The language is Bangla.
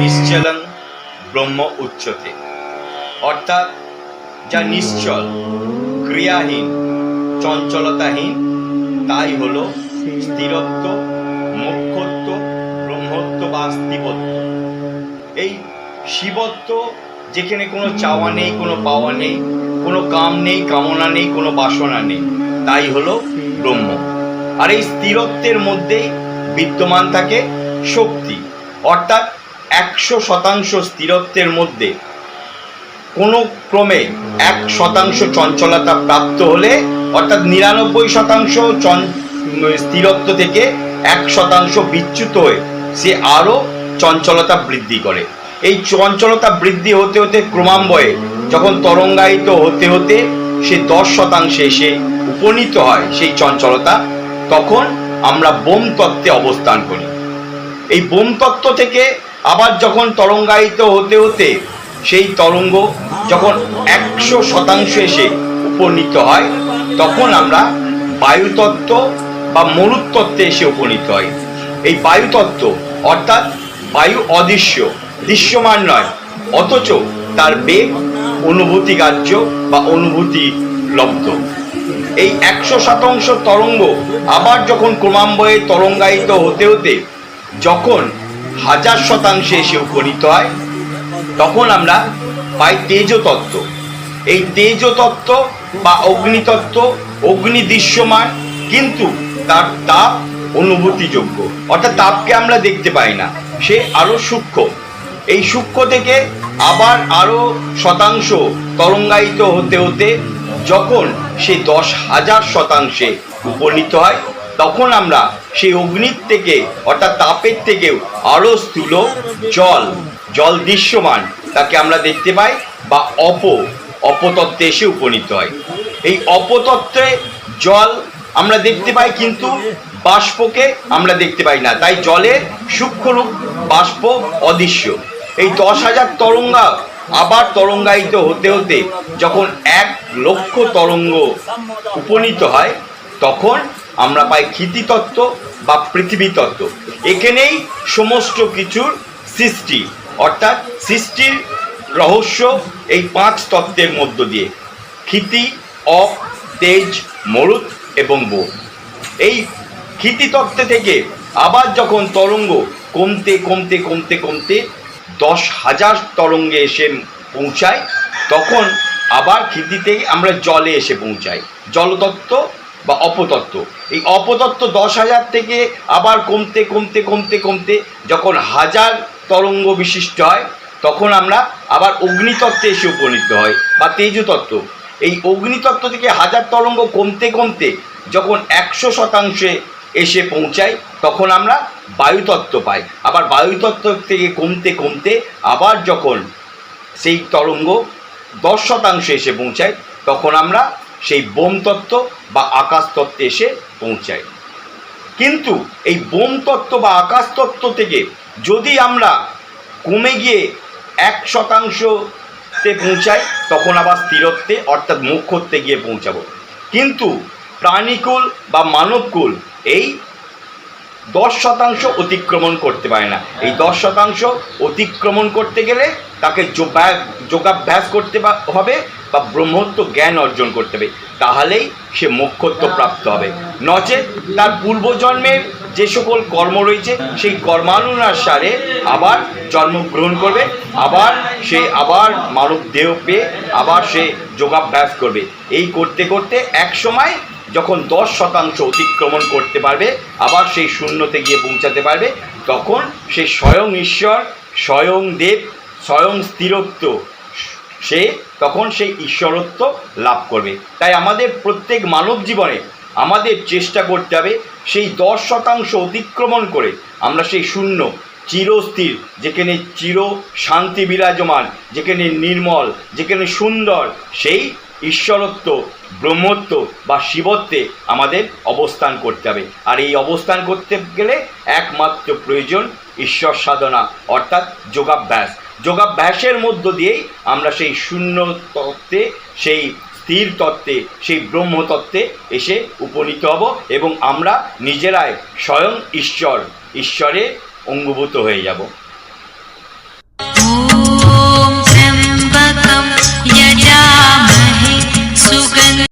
নিশ্চলং ব্রহ্ম উচ্চতে। অর্থাৎ যা নিশ্চল, ক্রিয়াহীন, চঞ্চলতাহীন, তাই হল স্থিরত্ব, মোক্ষত্ব, ব্রহ্মত্ব বা স্থিবত্ব এই শিবত্ব, যেখানে কোনো চাওয়া নেই, কোনো পাওয়া নেই, কোনো কাম নেই, কামনা নেই, কোনো বাসনা নেই, তাই হলো ব্রহ্ম। আর এই স্থিরত্বের মধ্যেই বিদ্যমান থাকে শক্তি। অর্থাৎ একশো শতাংশ স্থিরত্বের মধ্যে কোনো ক্রমে এক শতাংশ চঞ্চলতা প্রাপ্ত হলে, অর্থাৎ নিরানব্বই শতাংশ স্থিরত্ব থেকে এক শতাংশ বিচ্যুত হয়ে সে আরও চঞ্চলতা বৃদ্ধি করে। এই চঞ্চলতা বৃদ্ধি হতে হতে ক্রমান্বয়ে যখন তরঙ্গায়িত হতে হতে সে দশ শতাংশে এসে উপনীত হয় সেই চঞ্চলতা তখন আমরা বোম তত্ত্বে অবস্থান করি। এই বোম তত্ত্ব থেকে আবার যখন তরঙ্গায়িত হতে হতে সেই তরঙ্গ যখন একশো শতাংশ এসে উপনীত হয়, তখন আমরা বায়ুতত্ত্ব বা মরুতত্ত্বে এসে উপনীত হয়। এই বায়ুতত্ত্ব অর্থাৎ বায়ু অদৃশ্য, দৃশ্যমান নয়, অথচ তার বেগ অনুভূতিগ্রাহ্য বা অনুভূতি লব্ধ। এই একশো শতাংশ তরঙ্গ আবার যখন ক্রমান্বয়ে তরঙ্গায়িত হতে হতে যখন হাজার শতাংশে এসে উপনীত হয়, তখন আমরা পাই তেজতত্ত্ব। এই তেজতত্ত্ব বা অগ্নিতত্ত্ব অগ্নি দৃশ্যমান, কিন্তু তার তাপ অনুভূতিযোগ্য। অর্থাৎ তাপকে আমরা দেখতে পাই না, সে আরও সূক্ষ্ম। এই সূক্ষ্ম থেকে আবার আরও শতাংশ তরঙ্গায়িত হতে হতে যখন সে দশ হাজার শতাংশে উপনীত হয়, তখন আমরা সেই অগ্নির থেকে, অর্থাৎ তাপের থেকেও আরও স্থূল জল জল দৃশ্যমান তাকে আমরা দেখতে পাই বা অপ, অপতত্ত্বে এসে উপনীত হয়। এই অপতত্ত্বে জল আমরা দেখতে পাই কিন্তু বাষ্পকে আমরা দেখতে পাই না। তাই জলের সূক্ষ্মরূপ বাষ্প অদৃশ্য। এই দশ হাজার তরঙ্গা আবার তরঙ্গায়িত হতে হতে যখন এক লক্ষ তরঙ্গ উপনীত হয়, তখন আমরা পাই ক্ষিতিতত্ত্ব বা পৃথিবী তত্ত্ব এখানেই সমস্ত কিছুর সৃষ্টি, অর্থাৎ সৃষ্টির রহস্য এই পাঁচ তত্ত্বের মধ্য দিয়ে। ক্ষিতি, অপ, তেজ, মরুত এবং বো এই ক্ষিতিতত্ত্বে থেকে আবার যখন তরঙ্গ কমতে কমতে কমতে কমতে দশ হাজার তরঙ্গে এসে পৌঁছায়, তখন আবার ক্ষিতিতে আমরা জলে এসে পৌঁছাই। জলতত্ত্ব বা অপতত্ত্ব। এই অপতত্ত্ব দশ হাজার থেকে আবার কমতে কমতে কমতে কমতে যখন হাজার তরঙ্গ বিশিষ্ট হয়, তখন আমরা আবার অগ্নিতত্ত্বে এসে উপনীত হয় বা তেজতত্ত্ব। এই অগ্নিতত্ত্ব থেকে হাজার তরঙ্গ কমতে কমতে যখন একশো শতাংশে এসে পৌঁছায় তখন আমরা বায়ুতত্ত্ব পাই। আবার বায়ুতত্ত্ব থেকে কমতে কমতে আবার যখন সেই তরঙ্গ দশ শতাংশে এসে পৌঁছায়, তখন আমরা সেই বোম তত্ত্ব বা আকাশতত্ত্বে এসে পৌঁছাই। কিন্তু এই বোম তত্ত্ব বা আকাশতত্ত্ব থেকে যদি আমরা কমে গিয়ে এক শতাংশতে পৌঁছাই, তখন আবার স্থিরত্বে অর্থাৎ মোক্ষত্বে গিয়ে পৌঁছাবো। কিন্তু প্রাণীকুল বা মানবকুল এই দশ শতাংশ অতিক্রমণ করতে পারে না। এই দশ শতাংশ অতিক্রমণ করতে গেলে তাকে যোগাভ্যাস করতে হবে বা ব্রহ্মত্ব জ্ঞান অর্জন করতে হবে। তাহলেই সে মোক্ষত্ব প্রাপ্ত হবে। নচেত তার পূর্বজন্মের যে সকল কর্ম রয়েছে সেই কর্মানুসারে আবার জন্মগ্রহণ করবে আবার সে আবার মানব দেহ পেয়ে আবার সে যোগাভ্যাস করবে। এই করতে করতে এক সময় যখন দশ শতাংশ অতিক্রমণ করতে পারবে, আবার সেই শূন্যতে গিয়ে পৌঁছাতে পারবে, তখন সে স্বয়ং ঈশ্বর, স্বয়ং দেব, স্বয়ং স্থিরত্ব, সে তখন সেই ঈশ্বরত্ব লাভ করবে। তাই আমাদের প্রত্যেক মানব জীবনে আমাদের চেষ্টা করতে হবে সেই দশ শতাংশ অতিক্রমণ করে আমরা সেই শূন্য, চিরস্থির, যেখানে চির শান্তি বিরাজমান, যেখানে নির্মল, যেখানে সুন্দর, সেই ঈশ্বরত্ব, ব্রহ্মত্ব বা শিবত্বে আমাদের অবস্থান করতে হবে। আর এই অবস্থান করতে গেলে একমাত্র প্রয়োজন ঈশ্বর সাধনা, অর্থাৎ যোগাভ্যাস। যোগাভ্যাসের মধ্য দিয়েই আমরা সেই শূন্য তত্ত্বে, সেই স্থির তত্ত্বে, সেই ব্রহ্মতত্ত্বে এসে উপনীত হব এবং আমরা নিজেরাই স্বয়ং ঈশ্বর, ঈশ্বরে অঙ্গভূত হয়ে যাব।